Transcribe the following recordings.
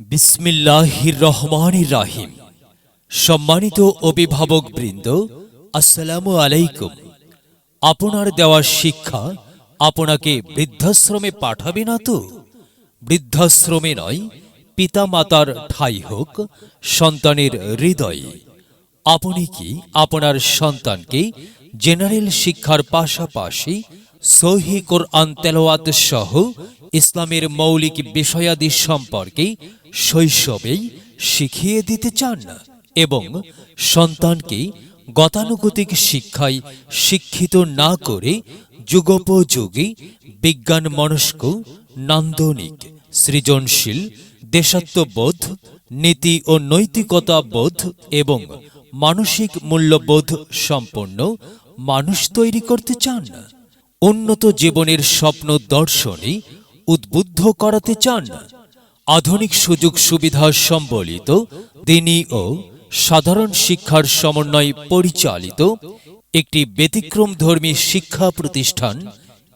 বিসমিল্লাহির রহমানির রাহিম। সম্মানিত অভিভাবক বৃন্দ, আসসালামু আলাইকুম। আপনার দেওয়া শিক্ষা আপনাকে বৃদ্ধাশ্রমে পাঠাবে না তো? বৃদ্ধাশ্রমে নয়, পিতামাতার ঠাই হোক, সন্তানের হৃদয়ে। আপনি কি আপনার সন্তানকে জেনারেল শিক্ষার পাশাপাশি সহি কোরআন তেলাওয়াত সহ ইসলামের মৌলিক বিষয়াদি সম্পর্কে শৈশবেই শিখিয়ে দিতে চান এবং সন্তানকে গতানুগতিক শিক্ষায় শিক্ষিত না করে যুগোপযোগী বিজ্ঞান মনস্ক নান্দনিক, সৃজনশীল, দেশাত্মবোধ, নীতি ও নৈতিকতা বোধ এবং মানসিক মূল্যবোধ সম্পন্ন মানুষ তৈরি করতে চান। উন্নত জীবনের স্বপ্ন দর্শনে উদ্বুদ্ধ করাতে চান। আধুনিক সুযোগ সুবিধা সম্বলিত তিনি ও সাধারণ শিক্ষার সমন্বয় পরিচালিত একটি ব্যতিক্রমধর্মী শিক্ষা প্রতিষ্ঠান,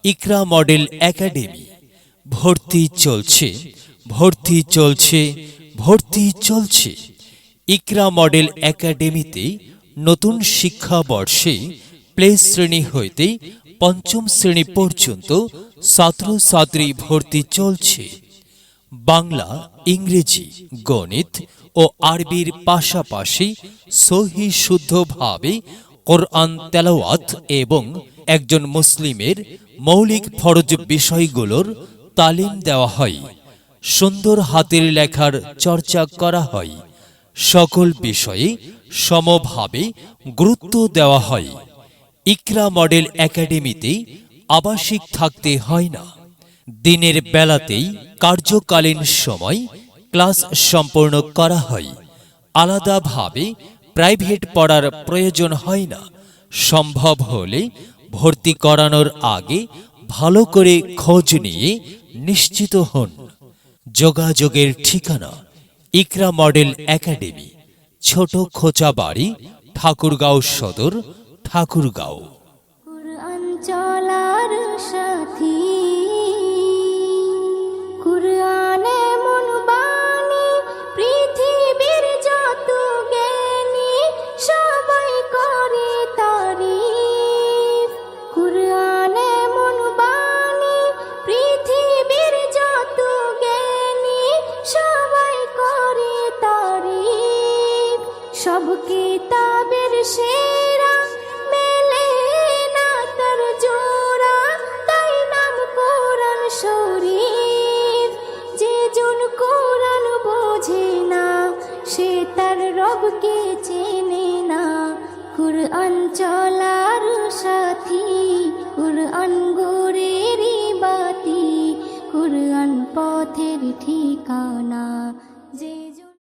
ইকরা মডেল একাডেমি। ভর্তি চলছে ভর্তি চলছে ভর্তি চলছে। ইকরা মডেল একাডেমিতে নতুন শিক্ষাবর্ষে প্লে শ্রেণি হইতে পঞ্চম শ্রেণি পর্যন্ত ছাত্রছাত্রী ভর্তি চলছে। বাংলা, ইংরেজি, গণিত ও আরবির পাশাপাশি সহি শুদ্ধভাবে কোরআন তেলাওয়াত এবং একজন মুসলিমের মৌলিক ফরজ বিষয়গুলোর তালিম দেওয়া হয়। সুন্দর হাতের লেখার চর্চা করা হয়। সকল বিষয়ে সমভাবে গুরুত্ব দেওয়া হয়। ইকরা মডেল একাডেমিতে আবাসিক থাকতে হয় না। দিনের বেলাতেই কার্যকালীন সময় ক্লাস সম্পূর্ণ করা হয়। আলাদাভাবে প্রাইভেট পড়ার প্রয়োজন হয় না। সম্ভব হলে ভর্তি করানোর আগে ভালো করে খোঁজ নিয়ে নিশ্চিত হন। যোগাযোগের ঠিকানা, ইকরা মডেল একাডেমি, ছোট খোঁচা বাড়ি, ঠাকুরগাঁও সদর ঠাকুরগাঁও। চলার সাথী, কুরআনে মন বাণী, পৃথিবীর যত জ্ঞানী, সবাই করে তারিফ। কুরআনে মন বাণী, পৃথিবীর যত জ্ঞানী, সবাই করে তারিফ। সব কিতাবের সেরা রবকে চেনে না কুরআন চলার সাথী কুরআন গোরের বাতি কুরআন পথের ঠিকানা যে